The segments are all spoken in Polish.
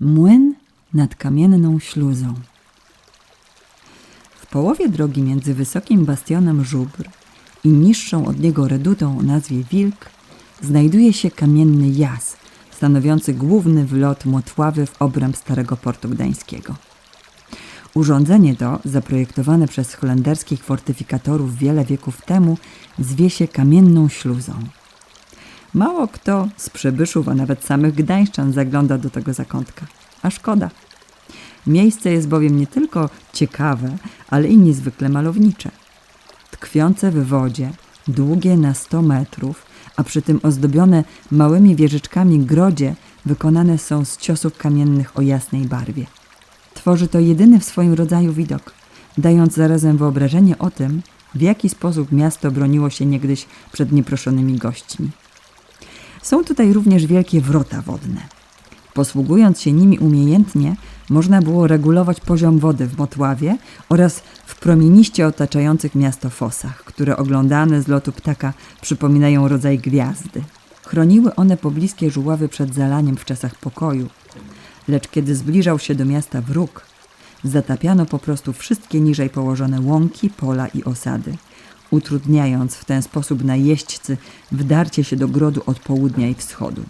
Młyn nad kamienną śluzą. W połowie drogi między wysokim bastionem żubr i niższą od niego redutą o nazwie Wilk znajduje się kamienny jas, stanowiący główny wlot Motławy w obręb Starego Portu Gdańskiego. Urządzenie to, zaprojektowane przez holenderskich fortyfikatorów wiele wieków temu, zwie się kamienną śluzą. Mało kto z przybyszów, a nawet samych gdańszczan zagląda do tego zakątka. A szkoda. Miejsce jest bowiem nie tylko ciekawe, ale i niezwykle malownicze. Tkwiące w wodzie, długie na 100 metrów, a przy tym ozdobione małymi wieżyczkami grodzie wykonane są z ciosów kamiennych o jasnej barwie. Tworzy to jedyny w swoim rodzaju widok, dając zarazem wyobrażenie o tym, w jaki sposób miasto broniło się niegdyś przed nieproszonymi gośćmi. Są tutaj również wielkie wrota wodne. Posługując się nimi umiejętnie, można było regulować poziom wody w Motławie oraz w promieniście otaczających miasto fosach, które oglądane z lotu ptaka przypominają rodzaj gwiazdy. Chroniły one pobliskie żuławy przed zalaniem w czasach pokoju, lecz kiedy zbliżał się do miasta wróg, zatapiano po prostu wszystkie niżej położone łąki, pola i osady, utrudniając w ten sposób najeźdźcy wdarcie się do grodu od południa i wschodu.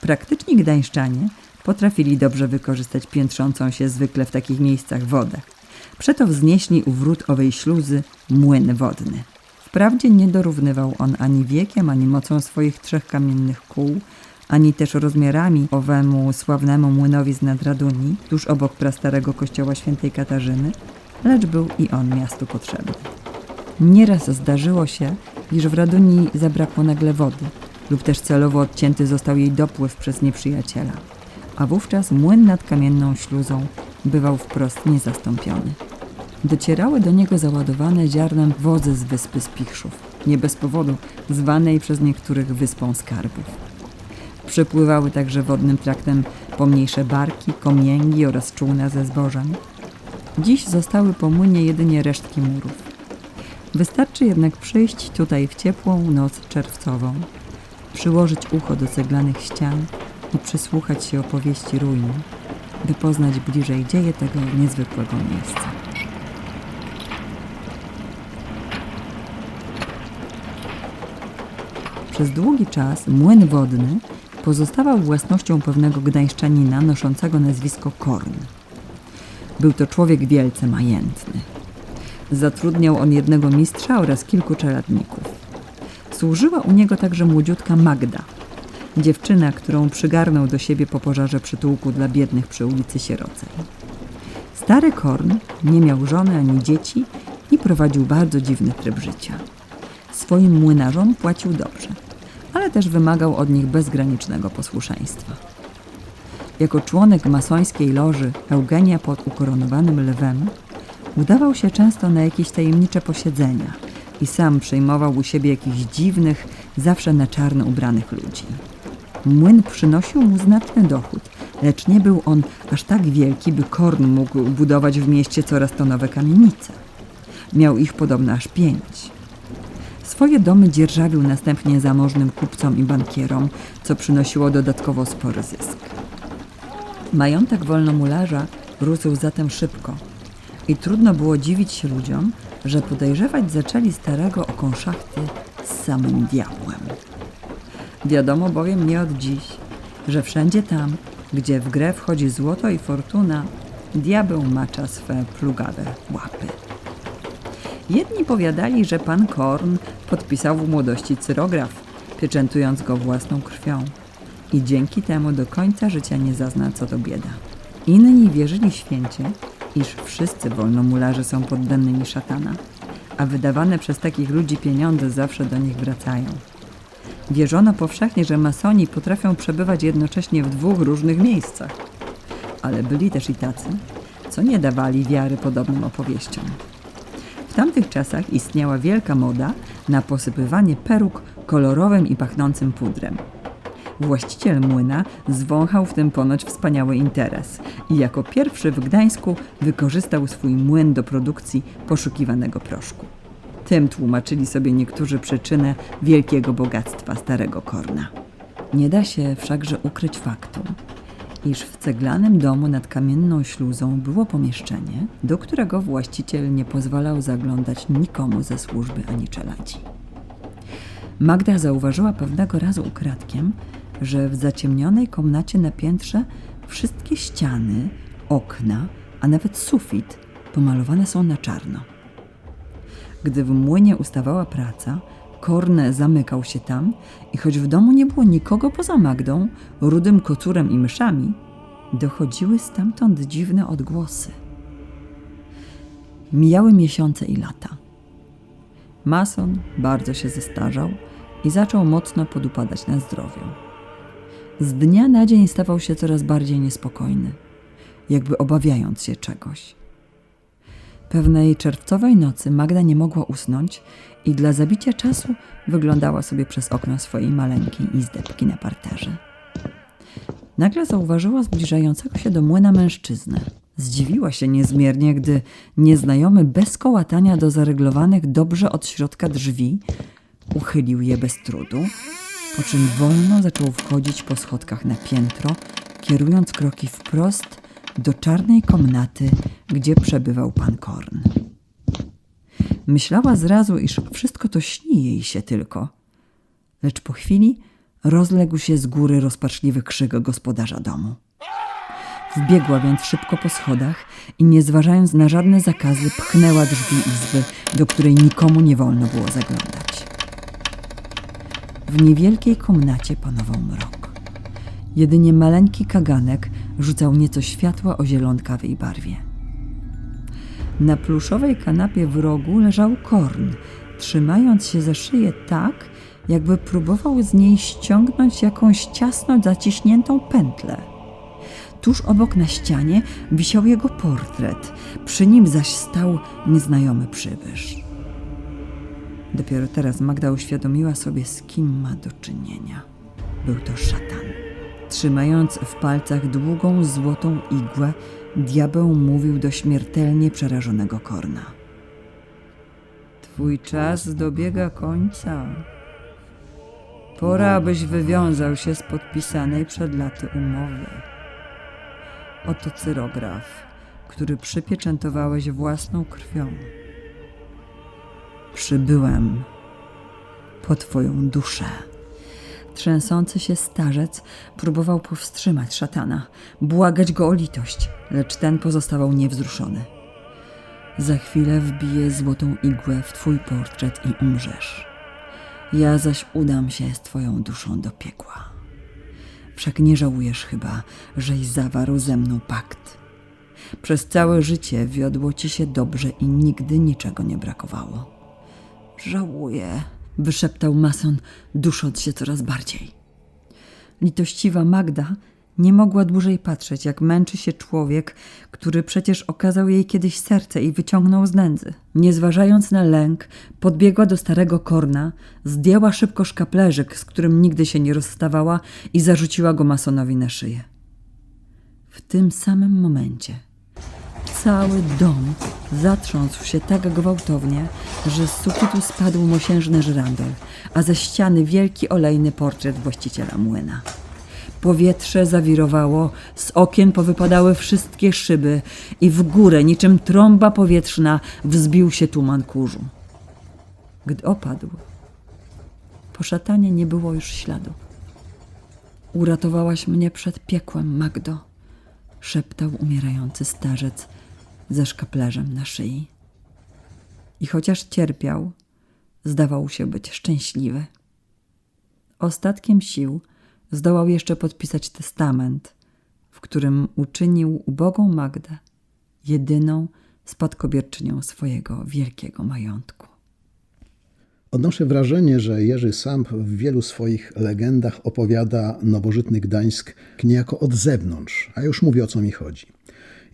Praktyczni gdańszczanie potrafili dobrze wykorzystać piętrzącą się zwykle w takich miejscach wodę. Przeto wznieśli u wrót owej śluzy młyn wodny. Wprawdzie nie dorównywał on ani wiekiem, ani mocą swoich trzech kamiennych kół, ani też rozmiarami owemu sławnemu młynowi z Nadraduni, tuż obok prastarego kościoła świętej Katarzyny, lecz był i on miastu potrzebny. Nieraz zdarzyło się, iż w Raduni zabrakło nagle wody, lub też celowo odcięty został jej dopływ przez nieprzyjaciela, a wówczas młyn nad kamienną śluzą bywał wprost niezastąpiony. Docierały do niego załadowane ziarnem wozy z wyspy Spichrzów, nie bez powodu zwanej przez niektórych wyspą skarbów. Przypływały także wodnym traktem pomniejsze barki, komięgi oraz czółna ze zbożem. Dziś zostały po młynie jedynie resztki murów. Wystarczy jednak przyjść tutaj w ciepłą noc czerwcową, przyłożyć ucho do ceglanych ścian i przysłuchać się opowieści ruin, by poznać bliżej dzieje tego niezwykłego miejsca. Przez długi czas młyn wodny pozostawał własnością pewnego gdańszczanina noszącego nazwisko Korn. Był to człowiek wielce majętny. Zatrudniał on jednego mistrza oraz kilku czeladników. Służyła u niego także młodziutka Magda, dziewczyna, którą przygarnął do siebie po pożarze przytułku dla biednych przy ulicy Sierocej. Stary Korn nie miał żony ani dzieci i prowadził bardzo dziwny tryb życia. Swoim młynarzom płacił dobrze, ale też wymagał od nich bezgranicznego posłuszeństwa. Jako członek masońskiej loży Eugenia pod ukoronowanym lwem, udawał się często na jakieś tajemnicze posiedzenia i sam przejmował u siebie jakichś dziwnych, zawsze na czarno ubranych ludzi. Młyn przynosił mu znaczny dochód, lecz nie był on aż tak wielki, by Korn mógł budować w mieście coraz to nowe kamienice. Miał ich podobno aż pięć. Swoje domy dzierżawił następnie zamożnym kupcom i bankierom, co przynosiło dodatkowo spory zysk. Majątek wolnomularza rósł zatem szybko i trudno było dziwić się ludziom, że podejrzewać zaczęli starego o konszachty z samym diabłem. Wiadomo bowiem nie od dziś, że wszędzie tam, gdzie w grę wchodzi złoto i fortuna, diabeł macza swe plugawe łapy. Jedni powiadali, że pan Korn podpisał w młodości cyrograf, pieczętując go własną krwią i dzięki temu do końca życia nie zazna co to bieda. Inni wierzyli święcie, iż wszyscy wolnomularze są poddanymi szatana, a wydawane przez takich ludzi pieniądze zawsze do nich wracają. Wierzono powszechnie, że masoni potrafią przebywać jednocześnie w dwóch różnych miejscach, ale byli też i tacy, co nie dawali wiary podobnym opowieściom. W tamtych czasach istniała wielka moda na posypywanie peruk kolorowym i pachnącym pudrem. Właściciel młyna zwąchał w tym ponoć wspaniały interes i jako pierwszy w Gdańsku wykorzystał swój młyn do produkcji poszukiwanego proszku. Tym tłumaczyli sobie niektórzy przyczynę wielkiego bogactwa starego korna. Nie da się wszakże ukryć faktu, iż w ceglanym domu nad kamienną śluzą było pomieszczenie, do którego właściciel nie pozwalał zaglądać nikomu ze służby ani czeladzi. Magda zauważyła pewnego razu ukradkiem, że w zaciemnionej komnacie na piętrze wszystkie ściany, okna, a nawet sufit pomalowane są na czarno. Gdy w młynie ustawała praca, Korn zamykał się tam i choć w domu nie było nikogo poza Magdą, rudym kocurem i myszami, dochodziły stamtąd dziwne odgłosy. Mijały miesiące i lata. Mason bardzo się zestarzał i zaczął mocno podupadać na zdrowiu. Z dnia na dzień stawał się coraz bardziej niespokojny, jakby obawiając się czegoś. Pewnej czerwcowej nocy Magda nie mogła usnąć i dla zabicia czasu wyglądała sobie przez okno swojej maleńkiej izdebki na parterze. Nagle zauważyła zbliżającego się do młyna mężczyznę. Zdziwiła się niezmiernie, gdy nieznajomy bez kołatania do zaryglowanych dobrze od środka drzwi uchylił je bez trudu, po czym wolno zaczął wchodzić po schodkach na piętro, kierując kroki wprost do czarnej komnaty, gdzie przebywał pan Korn. Myślała zrazu, iż wszystko to śni jej się tylko. Lecz po chwili rozległ się z góry rozpaczliwy krzyk gospodarza domu. Wbiegła więc szybko po schodach i nie zważając na żadne zakazy pchnęła drzwi izby, do której nikomu nie wolno było zaglądać. W niewielkiej komnacie panował mrok. Jedynie maleńki kaganek rzucał nieco światła o zielonkawej barwie. Na pluszowej kanapie w rogu leżał korn, trzymając się za szyję tak, jakby próbował z niej ściągnąć jakąś ciasno zaciśniętą pętlę. Tuż obok na ścianie wisiał jego portret, przy nim zaś stał nieznajomy przybysz. Dopiero teraz Magda uświadomiła sobie, z kim ma do czynienia. Był to szatan. Trzymając w palcach długą, złotą igłę, diabeł mówił do śmiertelnie przerażonego Korna. Twój czas dobiega końca. Pora, abyś wywiązał się z podpisanej przed laty umowy. Oto cyrograf, który przypieczętowałeś własną krwią. Przybyłem po twoją duszę. Trzęsący się starzec próbował powstrzymać szatana, błagać go o litość, lecz ten pozostawał niewzruszony. Za chwilę wbiję złotą igłę w twój portret i umrzesz. Ja zaś udam się z twoją duszą do piekła. Wszak nie żałujesz chyba, żeś zawarł ze mną pakt. Przez całe życie wiodło ci się dobrze i nigdy niczego nie brakowało. Żałuję, wyszeptał mason, dusząc się coraz bardziej. Litościwa Magda nie mogła dłużej patrzeć, jak męczy się człowiek, który przecież okazał jej kiedyś serce i wyciągnął z nędzy. Nie zważając na lęk, podbiegła do starego korna, zdjęła szybko szkaplerzyk, z którym nigdy się nie rozstawała i zarzuciła go masonowi na szyję. W tym samym momencie cały dom zatrząsł się tak gwałtownie, że z sufitu spadł mosiężny żyrandol, a ze ściany wielki olejny portret właściciela młyna. Powietrze zawirowało, z okien powypadały wszystkie szyby i w górę, niczym trąba powietrzna, wzbił się tuman kurzu. Gdy opadł, po szatanie nie było już śladu. Uratowałaś mnie przed piekłem, Magdo, szeptał umierający starzec ze szkaplerzem na szyi. I chociaż cierpiał, zdawał się być szczęśliwy. Ostatkiem sił zdołał jeszcze podpisać testament, w którym uczynił ubogą Magdę jedyną spadkobierczynią swojego wielkiego majątku. Odnoszę wrażenie, że Jerzy Samp w wielu swoich legendach opowiada nowożytny Gdańsk niejako od zewnątrz, a już mówię o co mi chodzi.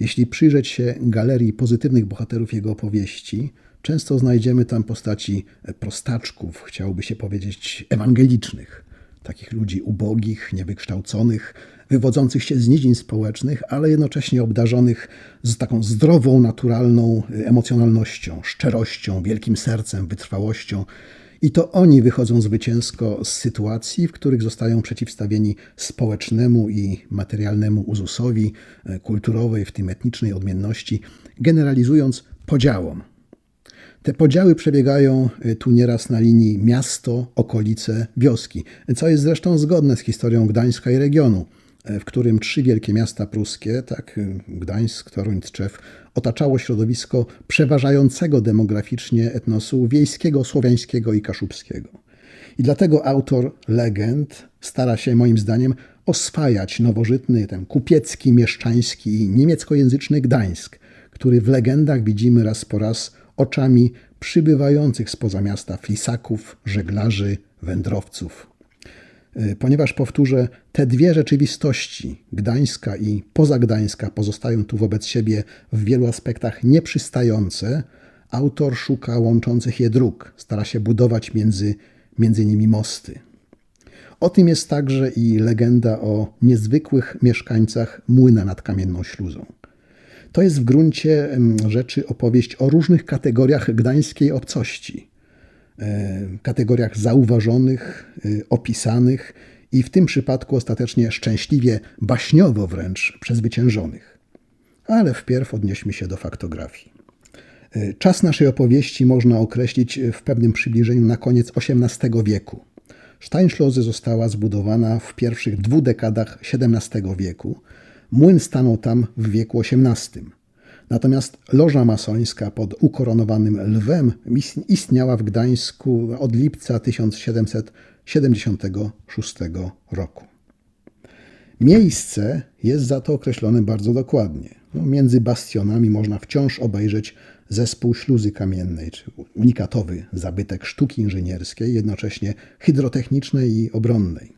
Jeśli przyjrzeć się galerii pozytywnych bohaterów jego opowieści, często znajdziemy tam postaci prostaczków, chciałoby się powiedzieć ewangelicznych, takich ludzi ubogich, niewykształconych, wywodzących się z nizin społecznych, ale jednocześnie obdarzonych z taką zdrową, naturalną emocjonalnością, szczerością, wielkim sercem, wytrwałością I to oni wychodzą zwycięsko z sytuacji, w których zostają przeciwstawieni społecznemu i materialnemu uzusowi e, kulturowej, w tym etnicznej odmienności, generalizując podziałom. Te podziały przebiegają e, tu nieraz na linii miasto, okolice, wioski, co jest zresztą zgodne z historią Gdańska i regionu, e, w którym trzy wielkie miasta pruskie, tak Gdańsk, Toruń, Tczew, otaczało środowisko przeważającego demograficznie etnosu wiejskiego, słowiańskiego i kaszubskiego. I dlatego autor legend stara się, moim zdaniem, oswajać nowożytny, ten kupiecki, mieszczański i niemieckojęzyczny Gdańsk, który w legendach widzimy raz po raz oczami przybywających spoza miasta flisaków, żeglarzy, wędrowców. Y, Ponieważ powtórzę, te dwie rzeczywistości, Gdańska i pozagdańska, pozostają tu wobec siebie w wielu aspektach nieprzystające, autor szuka łączących je dróg, stara się budować między, między nimi mosty. O tym jest także i legenda o niezwykłych mieszkańcach młyna nad kamienną śluzą. To jest w gruncie em, rzeczy opowieść o różnych kategoriach gdańskiej obcości. Kategoriach zauważonych, e, opisanych i w tym przypadku ostatecznie szczęśliwie, baśniowo wręcz przezwyciężonych. Ale wpierw odnieśmy się do faktografii. E, Czas naszej opowieści można określić w pewnym przybliżeniu na koniec XVIII wieku. Steinschlose została zbudowana w pierwszych dwóch dekadach XVII wieku. Młyn stanął tam w wieku XVIII. Natomiast loża masońska pod ukoronowanym lwem is- istniała w Gdańsku od lipca 1776 roku. Miejsce jest za to określone bardzo dokładnie. No, między bastionami można wciąż obejrzeć zespół śluzy kamiennej, czy unikatowy zabytek sztuki inżynierskiej, jednocześnie hydrotechnicznej i obronnej.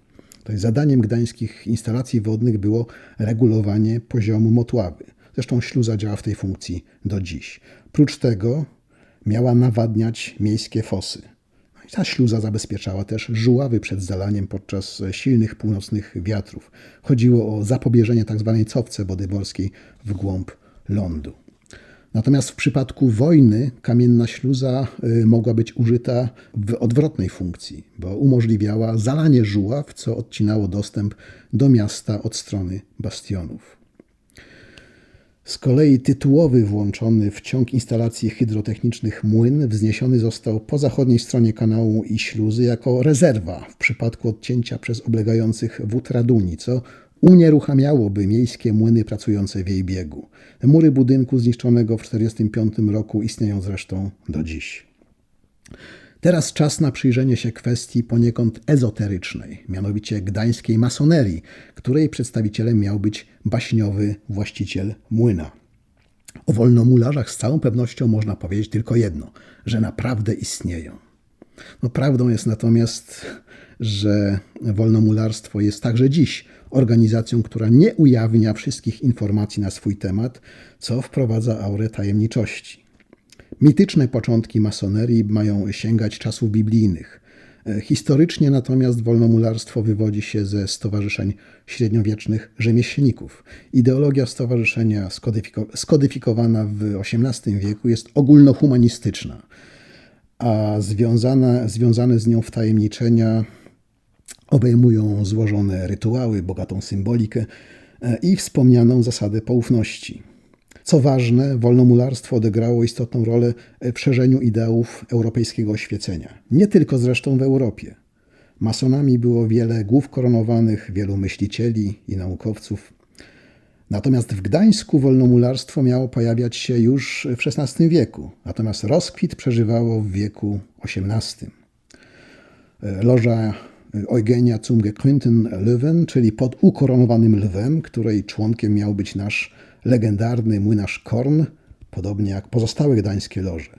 Zadaniem gdańskich instalacji wodnych było regulowanie poziomu Motławy. Zresztą śluza działa w tej funkcji do dziś. Prócz tego miała nawadniać miejskie fosy. No ta śluza zabezpieczała też żuławy przed zalaniem podczas silnych północnych wiatrów. Chodziło o zapobieżenie tzw. cofce wody morskiej w głąb lądu. Natomiast w przypadku wojny kamienna śluza y, mogła być użyta w odwrotnej funkcji, bo umożliwiała zalanie żuław, co odcinało dostęp do miasta od strony bastionów. Z kolei tytułowy włączony w ciąg instalacji hydrotechnicznych młyn wzniesiony został po zachodniej stronie kanału i śluzy jako rezerwa w przypadku odcięcia przez oblegających wód Raduni, co unieruchamiałoby miejskie młyny pracujące w jej biegu. Mury budynku zniszczonego w 1945 roku istnieją zresztą do dziś. Teraz czas na przyjrzenie się kwestii poniekąd ezoterycznej, mianowicie gdańskiej masonerii, której przedstawicielem miał być baśniowy właściciel młyna. O wolnomularzach z całą pewnością można powiedzieć tylko jedno, że naprawdę istnieją. No, prawdą jest natomiast, że wolnomularstwo jest także dziś organizacją, która nie ujawnia wszystkich informacji na swój temat, co wprowadza aurę tajemniczości. Mityczne początki masonerii mają sięgać czasów biblijnych. E, Historycznie natomiast wolnomularstwo wywodzi się ze stowarzyszeń średniowiecznych rzemieślników. Ideologia stowarzyszenia skodyfiko- skodyfikowana w XVIII wieku jest ogólnohumanistyczna, a związane, związane z nią wtajemniczenia obejmują złożone rytuały, bogatą symbolikę e, i wspomnianą zasadę poufności. Co ważne, wolnomularstwo odegrało istotną rolę w szerzeniu ideałów europejskiego oświecenia. Nie tylko zresztą w Europie. Masonami było wiele głów koronowanych, wielu myślicieli i naukowców. Natomiast w Gdańsku wolnomularstwo miało pojawiać się już w XVI wieku, natomiast rozkwit przeżywało w wieku XVIII. Loża Eugenia zum gekrönten Löwen, czyli pod ukoronowanym lwem, której członkiem miał być nasz legendarny młynarz Korn, podobnie jak pozostałe gdańskie loże.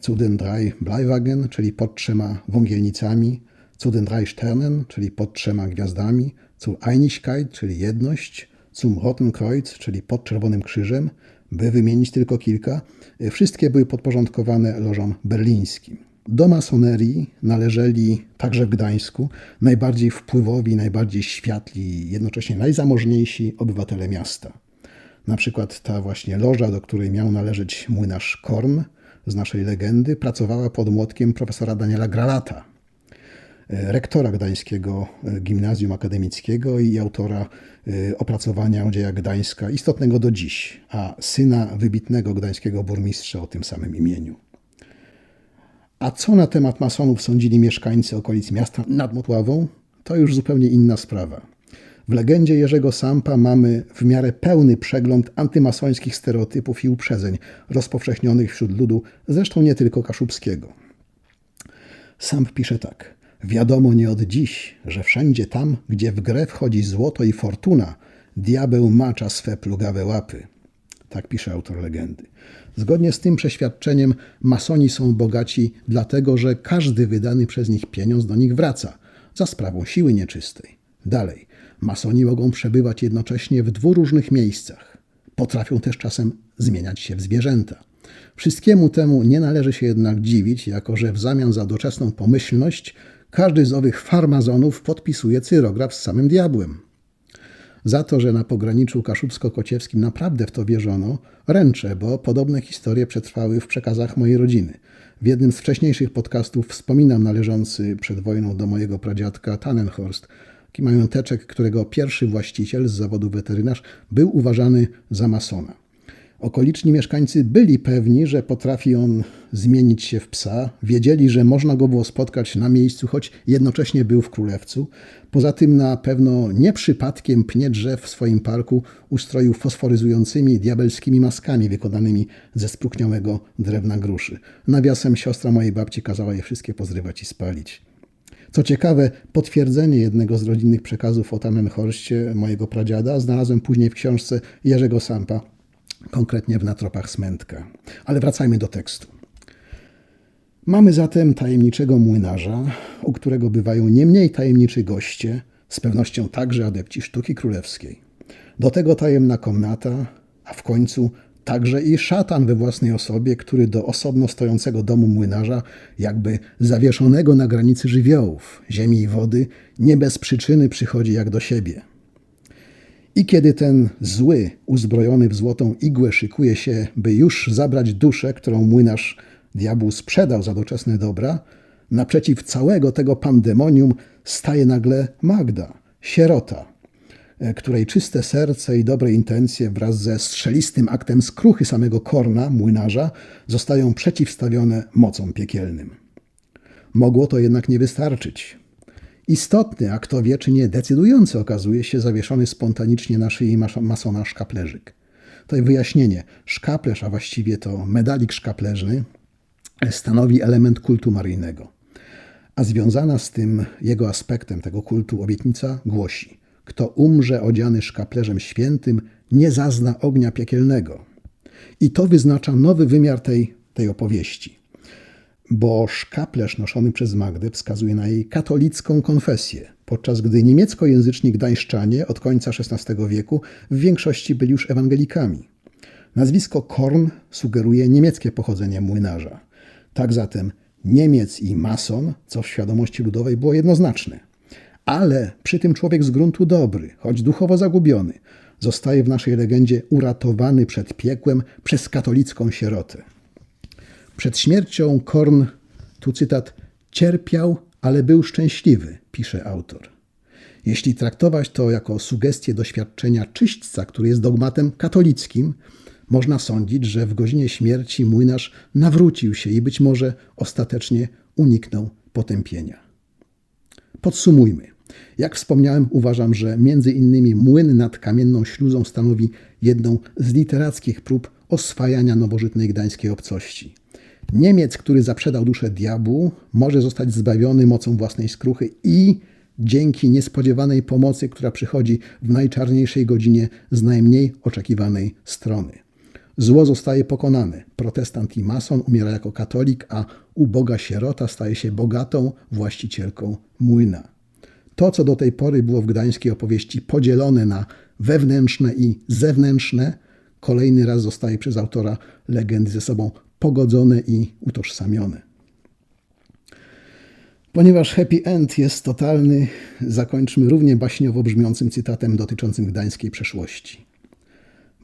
Zu den drei Bleiwagen, czyli pod trzema wągielnicami, zu den drei Sternen, czyli pod trzema gwiazdami, zu Einigkeit, czyli jedność, zum Roten Kreuz, czyli pod czerwonym krzyżem, by wymienić tylko kilka, wszystkie były podporządkowane lożom berlińskim. Do masonerii należeli także w Gdańsku najbardziej wpływowi, najbardziej światli, jednocześnie najzamożniejsi obywatele miasta. Na przykład ta właśnie loża, do której miał należeć młynarz Korn, z naszej legendy pracowała pod młotkiem profesora Daniela Gralata, e, rektora Gdańskiego e, Gimnazjum Akademickiego i autora e, opracowania o dziejach Gdańska, istotnego do dziś, a syna wybitnego gdańskiego burmistrza o tym samym imieniu. A co na temat masonów sądzili mieszkańcy okolic miasta nad Motławą, to już zupełnie inna sprawa. W legendzie Jerzego Sampa mamy w miarę pełny przegląd antymasońskich stereotypów i uprzedzeń rozpowszechnionych wśród ludu, zresztą nie tylko kaszubskiego. Samp pisze tak. Wiadomo nie od dziś, że wszędzie tam, gdzie w grę wchodzi złoto i fortuna, diabeł macza swe plugawe łapy. Tak pisze autor legendy. Zgodnie z tym przeświadczeniem masoni są bogaci dlatego, że każdy wydany przez nich pieniądz do nich wraca, za sprawą siły nieczystej. Dalej, masoni mogą przebywać jednocześnie w dwóch różnych miejscach. Potrafią też czasem zmieniać się w zwierzęta. Wszystkiemu temu nie należy się jednak dziwić, jako że w zamian za doczesną pomyślność każdy z owych farmazonów podpisuje cyrograf z samym diabłem. Za to, że na pograniczu kaszubsko-kociewskim naprawdę w to wierzono, ręczę, bo podobne historie przetrwały w przekazach mojej rodziny. W jednym z wcześniejszych podcastów wspominam należący przed wojną do mojego pradziadka Tannenhorst, taki mająteczek, którego pierwszy właściciel z zawodu weterynarz był uważany za masona. Okoliczni mieszkańcy byli pewni, że potrafi on zmienić się w psa, wiedzieli, że można go było spotkać na miejscu, choć jednocześnie był w królewcu. Poza tym na pewno nie przypadkiem pnie drzew w swoim parku ustroił fosforyzującymi diabelskimi maskami wykonanymi ze spróchniałego drewna gruszy. Nawiasem siostra mojej babci kazała je wszystkie pozrywać i spalić. Co ciekawe, potwierdzenie jednego z rodzinnych przekazów o Tannenhorście mojego pradziada znalazłem później w książce Jerzego Sampa, konkretnie w Natropach Smętka. Ale wracajmy do tekstu. Mamy zatem tajemniczego młynarza, u którego bywają nie mniej tajemniczy goście, z pewnością także adepci sztuki królewskiej. Do tego tajemna komnata, a w końcu także i szatan we własnej osobie, który do osobno stojącego domu młynarza, jakby zawieszonego na granicy żywiołów, ziemi i wody, nie bez przyczyny przychodzi jak do siebie. I kiedy ten zły, uzbrojony w złotą igłę, szykuje się, by już zabrać duszę, którą młynarz diabłu sprzedał za doczesne dobra, naprzeciw całego tego pandemonium staje nagle Magda, sierota, której czyste serce i dobre intencje wraz ze strzelistym aktem skruchy samego Korna, młynarza, zostają przeciwstawione mocom piekielnym. Mogło to jednak nie wystarczyć. Istotny, a kto wie, czy nie decydujący okazuje się zawieszony spontanicznie na szyi mas- masona szkaplerzyk. To wyjaśnienie. Szkaplerz, a właściwie to medalik szkaplerzny, stanowi element kultu maryjnego. A związana z tym jego aspektem, tego kultu, obietnica głosi: Kto umrze odziany szkaplerzem świętym, nie zazna ognia piekielnego. I to wyznacza nowy wymiar tej, tej opowieści bo szkaplerz noszony przez Magdę wskazuje na jej katolicką konfesję, podczas gdy niemieckojęzyczni gdańszczanie od końca XVI wieku w większości byli już ewangelikami. Nazwisko Korn sugeruje niemieckie pochodzenie młynarza. Tak zatem Niemiec i mason, co w świadomości ludowej było jednoznaczne. Ale przy tym człowiek z gruntu dobry, choć duchowo zagubiony, zostaje w naszej legendzie uratowany przed piekłem przez katolicką sierotę. Przed śmiercią Korn, tu cytat, cierpiał, ale był szczęśliwy, pisze autor. Jeśli traktować to jako sugestię doświadczenia czyśćca, który jest dogmatem katolickim, można sądzić, że w godzinie śmierci młynarz nawrócił się i być może ostatecznie uniknął potępienia. Podsumujmy. Jak wspomniałem, uważam, że między innymi młyn nad kamienną śluzą stanowi jedną z literackich prób oswajania nowożytnej gdańskiej obcości. Niemiec, który zaprzedał duszę diabłu, może zostać zbawiony mocą własnej skruchy i dzięki niespodziewanej pomocy, która przychodzi w najczarniejszej godzinie z najmniej oczekiwanej strony. Zło zostaje pokonane. Protestant i mason umiera jako katolik, a uboga sierota staje się bogatą właścicielką młyna. To, co do tej pory było w gdańskiej opowieści podzielone na wewnętrzne i zewnętrzne, kolejny raz zostaje przez autora legendy ze sobą pogodzone i utożsamione. Ponieważ happy end jest totalny, zakończmy równie baśniowo brzmiącym cytatem dotyczącym gdańskiej przeszłości.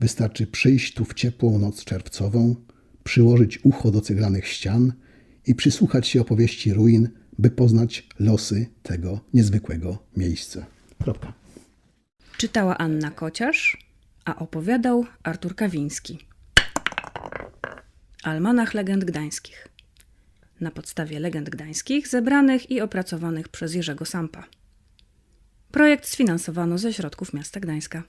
Wystarczy przyjść tu w ciepłą noc czerwcową, przyłożyć ucho do ceglanych ścian i przysłuchać się opowieści ruin, by poznać losy tego niezwykłego miejsca. Kropka. Czytała Anna Kociarz, a opowiadał Artur Kawiński. Almanach Legend Gdańskich. Na podstawie legend gdańskich zebranych i opracowanych przez Jerzego Sampa. Projekt sfinansowano ze środków miasta Gdańska.